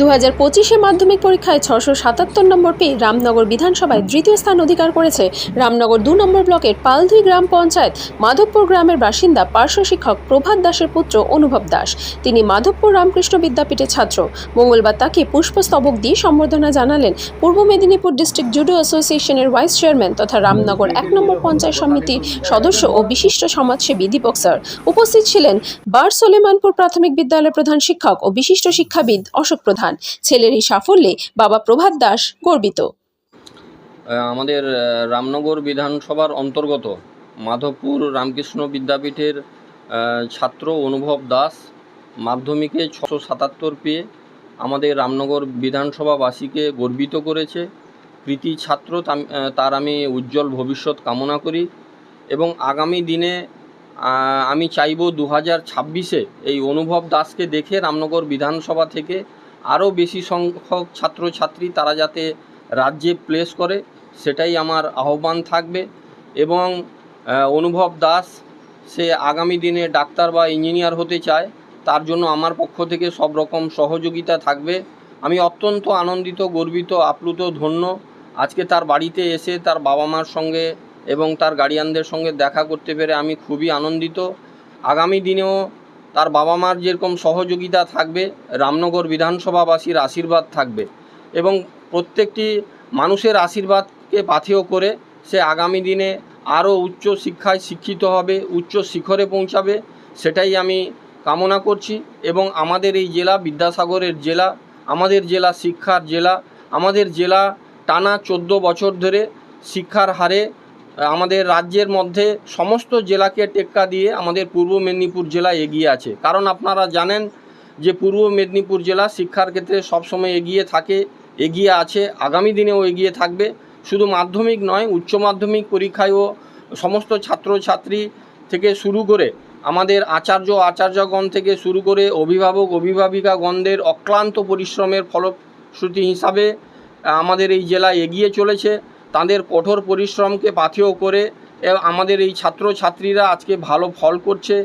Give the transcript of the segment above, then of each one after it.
দু পঁচিশে মাধ্যমিক পরীক্ষায় ছশো সাতাত্তর নম্বর পেয়ে রামনগর বিধানসভায় তৃতীয় স্থান অধিকার করেছে রামনগর দু নম্বর ব্লকের পালধুই গ্রাম পঞ্চায়েত মাধবপুর গ্রামের বাসিন্দা পার্শ্ব শিক্ষক প্রভাত দাসের পুত্র অনুভব দাস। তিনি মাধবপুর রামকৃষ্ণ বিদ্যাপীঠের ছাত্র। মঙ্গলবার তাকে পুষ্পস্তবক দিয়ে সম্বর্ধনা জানালেন পূর্ব মেদিনীপুর ডিস্ট্রিক্ট জুডো অ্যাসোসিয়েশনের ভাইস চেয়ারম্যান তথা রামনগর এক নম্বর পঞ্চায়েত সমিতির সদস্য ও বিশিষ্ট সমাজসেবী দীপক স্যার। উপস্থিত ছিলেন বার সলেমানপুর প্রাথমিক বিদ্যালয়ের প্রধান শিক্ষক ও বিশিষ্ট শিক্ষাবিদ অশোক প্রধান। ছেলের এই সাফল্যে বাবা প্রভাত দাস গর্বিত। আমাদের রামনগর বিধানসভার অন্তর্গত মাধবপুর রামকৃষ্ণ বিদ্যাপীঠের ছাত্র অনুভব দাস মাধ্যমিকে ছশো সাতাত্তর পেয়ে আমাদের রামনগর বিধানসভাবাসীকে গর্বিত করেছে। কৃতি ছাত্র তার আমি উজ্জ্বল ভবিষ্যৎ কামনা করি এবং আগামী দিনে আমি চাইব দু হাজার ছাব্বিশে এই অনুভব দাসকে দেখে রামনগর বিধানসভা থেকে আরও বেশি সংখ্যক ছাত্রছাত্রী তারা যাতে রাজ্যে প্লেস করে, সেটাই আমার আহ্বান থাকবে। এবং অনুভব দাস, সে আগামী দিনে ডাক্তার বা ইঞ্জিনিয়ার হতে চায়, তার জন্য আমার পক্ষ থেকে সব রকম সহযোগিতা থাকবে। আমি অত্যন্ত আনন্দিত, গর্বিত, আপ্লুত, ধন্য। আজকে তার বাড়িতে এসে তার বাবা মার সঙ্গে এবং তার গার্ডিয়ানদের সঙ্গে দেখা করতে পেরে আমি খুবই আনন্দিত। আগামী দিনেও তার বাবা মার যেরকম সহযোগিতা থাকবে, রামনগর বিধানসভাবাসীর আশীর্বাদ থাকবে এবং প্রত্যেকটি মানুষের আশীর্বাদকে পাথেয় করে সে আগামী দিনে আরও উচ্চ শিক্ষায় শিক্ষিত হবে, উচ্চ শিখরে পৌঁছাবে, সেটাই আমি কামনা করছি এবং আমাদের এই জেলা বিদ্যাসাগরের জেলা, আমাদের জেলা শিক্ষার জেলা, আমাদের জেলা টানা চোদ্দ বছর ধরে শিক্ষার হারে আমাদের রাজ্যের মধ্যে সমস্ত জেলাকে টেক্কা দিয়ে আমাদের পূর্ব মেদিনীপুর জেলা এগিয়ে আছে। কারণ আপনারা জানেন যে পূর্ব মেদিনীপুর জেলা শিক্ষার ক্ষেত্রে সবসময় এগিয়ে থাকে, এগিয়ে আছে, আগামী দিনেও এগিয়ে থাকবে। শুধু মাধ্যমিক নয়, উচ্চ মাধ্যমিক পরীক্ষায়ও সমস্ত ছাত্রছাত্রী থেকে শুরু করে আমাদের আচার্য আচার্যগণ থেকে শুরু করে অভিভাবক, অভিভাবিকাগণদের অক্লান্ত পরিশ্রমের ফলশ্রুতি হিসাবে আমাদের এই জেলা এগিয়ে চলেছে। তাদের কঠোর পরিশ্রমকে পাথেয় করে আমাদের এই ছাত্রছাত্রীরা আজকে ভালো ফল করছে,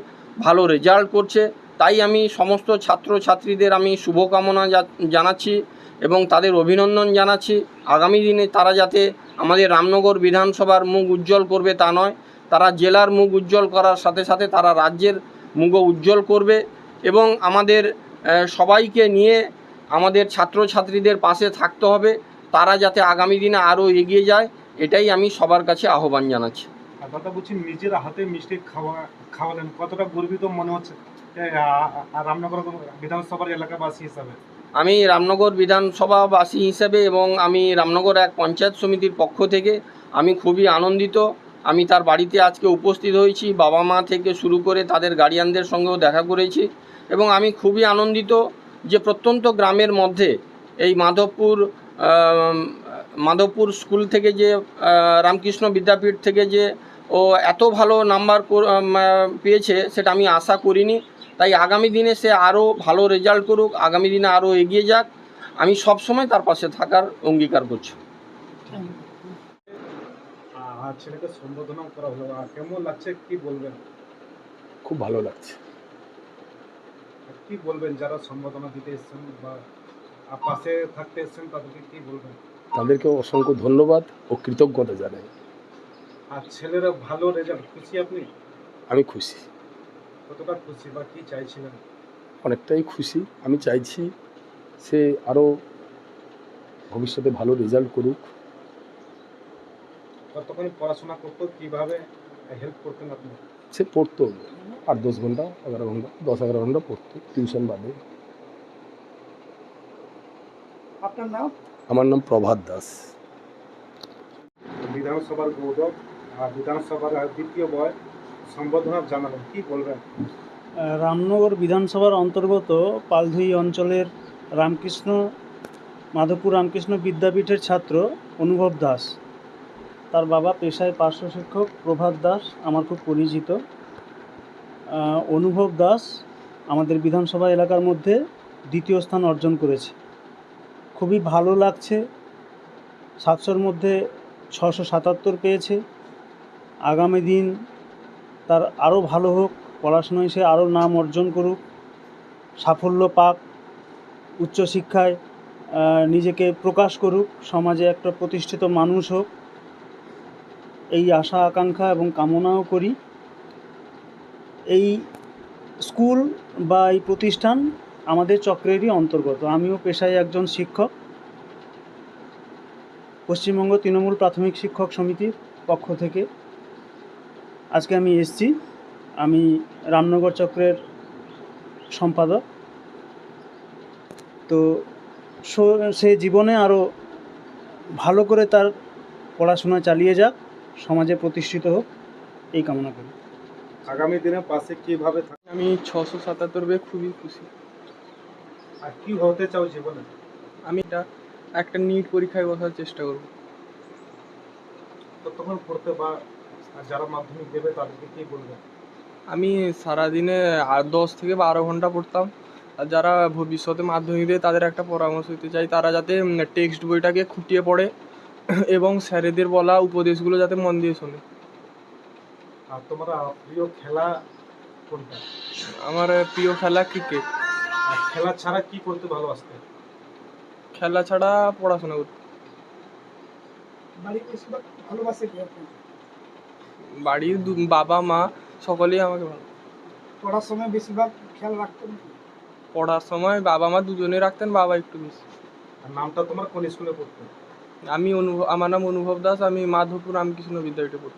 ভালো রেজাল্ট করছে। তাই আমি সমস্ত ছাত্রছাত্রীদের আমি শুভকামনা জানাচ্ছি এবং তাদের অভিনন্দন জানাচ্ছি। আগামী দিনে তারা যাতে আমাদের রামনগর বিধানসভার মুখ উজ্জ্বল করবে তা নয়, তারা জেলার মুখ উজ্জ্বল করার সাথে সাথে তারা রাজ্যের মুখও উজ্জ্বল করবে এবং আমাদের সবাইকে নিয়ে আমাদের ছাত্রছাত্রীদের পাশে থাকতে হবে। তারা যাতে আগামী দিনে আরও এগিয়ে যায় এটাই আমি সবার কাছে আহ্বান জানাচ্ছি। বলছি নিজের হাতে মিষ্টি খাওয়া খাওয়ালেন কতটা গর্বিত মনে হচ্ছে রামনগর বিধানসভার এলাকাবাসী হিসাবে? আমি রামনগর বিধানসভাবাসী হিসেবে এবং আমি রামনগর এক পঞ্চায়েত সমিতির পক্ষ থেকে আমি খুবই আনন্দিত। আমি তার বাড়িতে আজকে উপস্থিত হয়েছি বাবা মা থেকে শুরু করে তাদের গার্ডিয়ানদের সঙ্গেও দেখা করেছি এবং আমি খুবই আনন্দিত যে প্রত্যন্ত গ্রামের মধ্যে এই মাধবপুর মাধবপুর স্কুল থেকে যে রামকৃষ্ণ বিদ্যাপীঠ থেকে যে ও এত ভালো নাম্বার পেয়েছে সেটা আমি আশা করিনি। তাই আগামী দিনে সে আরও ভালো রেজাল্ট করুক আগামী দিনে আরও এগিয়ে যাক। আমি সবসময় তার পাশে থাকার অঙ্গীকার করছি। আর ছেলেকে সম্বোধনা করা হলো। আর কেমন লাগছে কি বলবেন? খুব ভালো লাগছে। কি বলবেন যারা সম্বোধনা দিতে এসেছেন বা পাশে থাকতে এসেছেন তাদেরকে কি বলবেন? তাদেরকে অসংখ্য ধন্যবাদ ও কৃতজ্ঞতা জানাই। আর ছেলেরা ভালো রেজাল্ট খুশি আপনি? আমি খুশি। কতটা খুশি বা কি চাইছিলেন? অনেকটাই খুশি। আমি চাইছি সে আরও ভবিষ্যতে ভালো রেজাল্ট করুক। কতক্ষণ পড়াশোনা করতো কীভাবে হেল্প করতেন আপনি? সে পড়তো। আট দশ ঘণ্টা এগারো ঘণ্টা দশ এগারো ঘণ্টা পড়তো। টিউশন বাদে। আপনার নাম? আমার নাম প্রভাত দাস। বিধানসভার গৌরব আর বিধানসভার দ্বিতীয় বয় সম্বোধনা জানালেন কি বলবেন? রামনগর বিধানসভার অন্তর্গত পালধুই অঞ্চলের রামকৃষ্ণ মাধবপুর রামকৃষ্ণ বিদ্যাপীঠের ছাত্র অনুভব দাস। তার বাবা পেশায় পার্শ্ব শিক্ষক প্রভাত দাস আমার খুব পরিচিত। অনুভব দাস আমাদের বিধানসভা এলাকার মধ্যে দ্বিতীয় স্থান অর্জন করেছে। খুবই ভালো লাগছে। সাতশোর মধ্যে ছশো সাতাত্তর পেয়েছে। আগামী দিন তার আরও ভালো হোক পড়াশোনায় সে আরও নাম অর্জন করুক। সাফল্য পাক উচ্চশিক্ষায় নিজেকে প্রকাশ করুক, সমাজে একটা প্রতিষ্ঠিত মানুষ হোক। এই আশা, আকাঙ্ক্ষা এবং কামনাও করি। এই স্কুল বা এই প্রতিষ্ঠান আমাদের চক্রেরই অন্তর্গত। আমিও পেশায় একজন শিক্ষক। পশ্চিমবঙ্গ তৃণমূল প্রাথমিক শিক্ষক সমিতির পক্ষ থেকে আজকে আমি এসছি। আমি রামনগর চক্রের সম্পাদক। তো সো- জীবনে আরও ভালো করে তার পড়াশোনা চালিয়ে যাক সমাজে প্রতিষ্ঠিত হোক এই কামনা করি। আগামী দিনে পাশে কীভাবে থাকে আমি ছশো সাতাত্তর খুবই খুশি। আর কি হতে চাও জীবনে? আমি এটা একটা নিট পরীক্ষায় বসার চেষ্টা করব। কতক্ষণ পড়তে বা যারা মাধ্যমিক দেবে তাদেরকে কি বলবে? আমি সারাদিনে আর দশ থেকে বারো ঘণ্টা পড়তাম। আর যারা ভবিষ্যতে মাধ্যমিক দেয় তাদের একটা পরামর্শ দিতে চাই তারা যাতে টেক্সট বইটাকে খুঁটিয়ে পড়ে এবং স্যারেদের বলা উপদেশগুলো যাতে মন দিয়ে শোনে। আর তোমার প্রিয় খেলা কোনটা? আমার প্রিয় খেলা ক্রিকেট আর খেলা ছাড়া কি করতে ভালোবাসতে? খেলা ছাড়া পড়াশোনা করতে। বাড়ির বেশিরভাগ ভালোবাসে কি আপনি? বাড়ির দু- বাবা মা সকলেই আমাকে ভালো পড়ার সময় বেশিরভাগ খেয়াল রাখতেন কি? পড়ার সময় বাবা মা দুজনে রাখতেন বাবা একটু বেশি। আর নামটা তোমার কোন স্কুলে পড়তে? আমি অনুভব আমার নাম অনুভব দাস আমি মাধবপুর রামকৃষ্ণ বিদ্যাপীঠে পড়ি